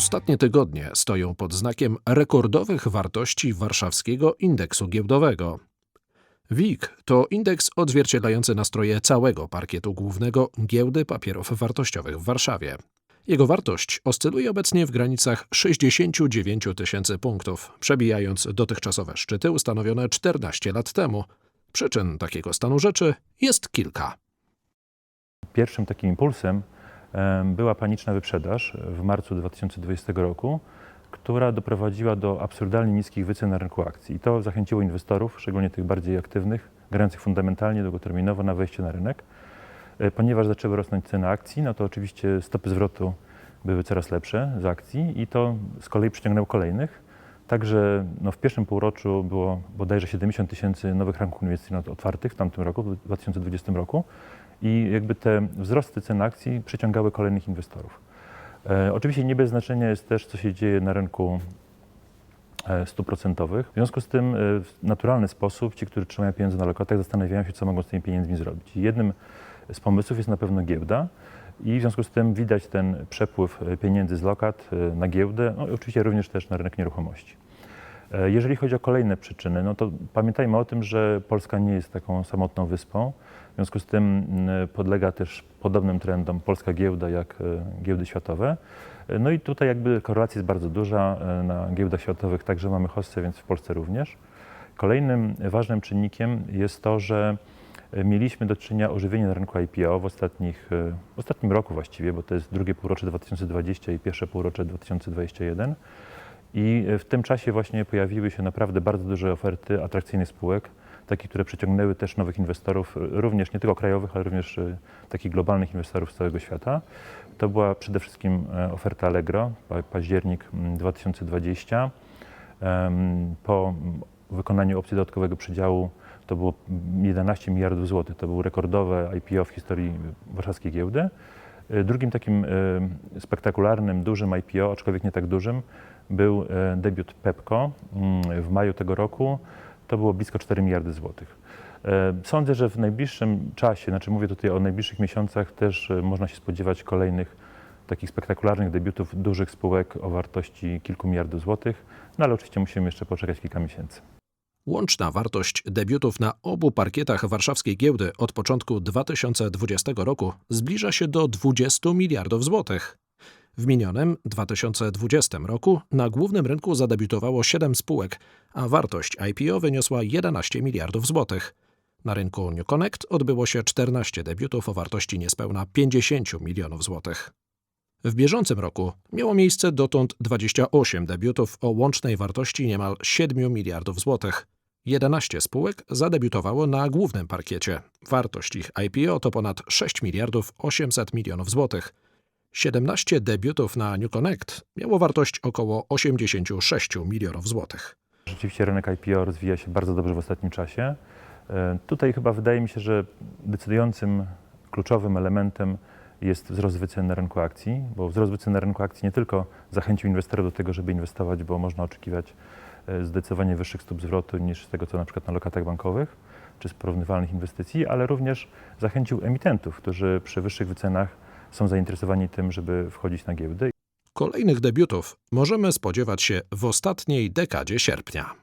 Ostatnie tygodnie stoją pod znakiem rekordowych wartości warszawskiego indeksu giełdowego. WIG to indeks odzwierciedlający nastroje całego parkietu głównego giełdy papierów wartościowych w Warszawie. Jego wartość oscyluje obecnie w granicach 69 tysięcy punktów, przebijając dotychczasowe szczyty ustanowione 14 lat temu. Przyczyn takiego stanu rzeczy jest kilka. Pierwszym takim impulsem em, była paniczna wyprzedaż w marcu 2020 roku, która doprowadziła do absurdalnie niskich wycen na rynku akcji. I to zachęciło inwestorów, szczególnie tych bardziej aktywnych, grających fundamentalnie, długoterminowo na wejście na rynek. E, Ponieważ zaczęły rosnąć ceny akcji, no to oczywiście stopy zwrotu były coraz lepsze z akcji i to z kolei przyciągnęło kolejnych. Także no, w pierwszym półroczu było bodajże 70 tysięcy nowych rynków inwestycyjnych otwartych w tamtym roku, w 2020 roku i jakby te wzrosty cen akcji przyciągały kolejnych inwestorów. E, oczywiście nie bez znaczenia jest też, co się dzieje na rynku e, stóp procentowych. W związku z tym e, w naturalny sposób ci, którzy trzymają pieniądze na lokatach, zastanawiają się, co mogą z tymi pieniędzmi zrobić. I jednym z pomysłów jest na pewno giełda i w związku z tym widać ten przepływ e, pieniędzy z lokat e, na giełdę, no i oczywiście również też na rynek nieruchomości. E, Jeżeli chodzi o kolejne przyczyny, no to pamiętajmy o tym, że Polska nie jest taką samotną wyspą. W związku z tym podlega też podobnym trendom polska giełda jak giełdy światowe. No i tutaj jakby korelacja jest bardzo duża. Na giełdach światowych także mamy hossę, więc w Polsce również. Kolejnym ważnym czynnikiem jest to, że mieliśmy do czynienia ożywienie na rynku IPO w, ostatnich, e, ostatnim roku właściwie, bo to jest drugie półrocze 2020 i pierwsze półrocze 2021. I w tym czasie właśnie pojawiły się naprawdę bardzo duże oferty atrakcyjnych spółek, takie, które przyciągnęły też nowych inwestorów, również nie tylko krajowych, ale również e, takich globalnych inwestorów z całego świata. To była przede wszystkim e, oferta Allegro, pa- październik mm, 2020. Em, Po wykonaniu opcji dodatkowego przydziału to było 11 miliardów złotych. To było rekordowe IPO w historii warszawskiej giełdy. E, Drugim takim e, spektakularnym, dużym IPO, aczkolwiek nie tak dużym, był e, debiut Pepco mm, w maju tego roku. To było blisko 4 miliardy złotych. Sądzę, że w najbliższym czasie, znaczy mówię tutaj o najbliższych miesiącach, też można się spodziewać kolejnych takich spektakularnych debiutów dużych spółek o wartości kilku miliardów złotych, no ale oczywiście musimy jeszcze poczekać kilka miesięcy. Łączna wartość debiutów na obu parkietach warszawskiej giełdy od początku 2020 roku zbliża się do 20 miliardów złotych. W minionym 2020 roku na głównym rynku zadebiutowało 7 spółek, a wartość IPO wyniosła 11 miliardów złotych. Na rynku New Connect odbyło się 14 debiutów o wartości niespełna 50 milionów złotych. W bieżącym roku miało miejsce dotąd 28 debiutów o łącznej wartości niemal 7 miliardów złotych. 11 spółek zadebiutowało na głównym parkiecie. Wartość ich IPO to ponad 6 miliardów 800 milionów złotych. 17 debiutów na New Connect miało wartość około 86 milionów złotych. Rzeczywiście rynek IPO rozwija się bardzo dobrze w ostatnim czasie. E, Tutaj chyba wydaje mi się, że decydującym, kluczowym elementem jest wzrost wycen na rynku akcji, bo wzrost wycen na rynku akcji nie tylko zachęcił inwestorów do tego, żeby inwestować, bo można oczekiwać e, zdecydowanie wyższych stóp zwrotu niż z tego, co na przykład na lokatach bankowych czy z porównywalnych inwestycji, ale również zachęcił emitentów, którzy przy wyższych wycenach są zainteresowani tym, żeby wchodzić na giełdę Kolejnych debiutów możemy spodziewać się w ostatniej dekadzie sierpnia.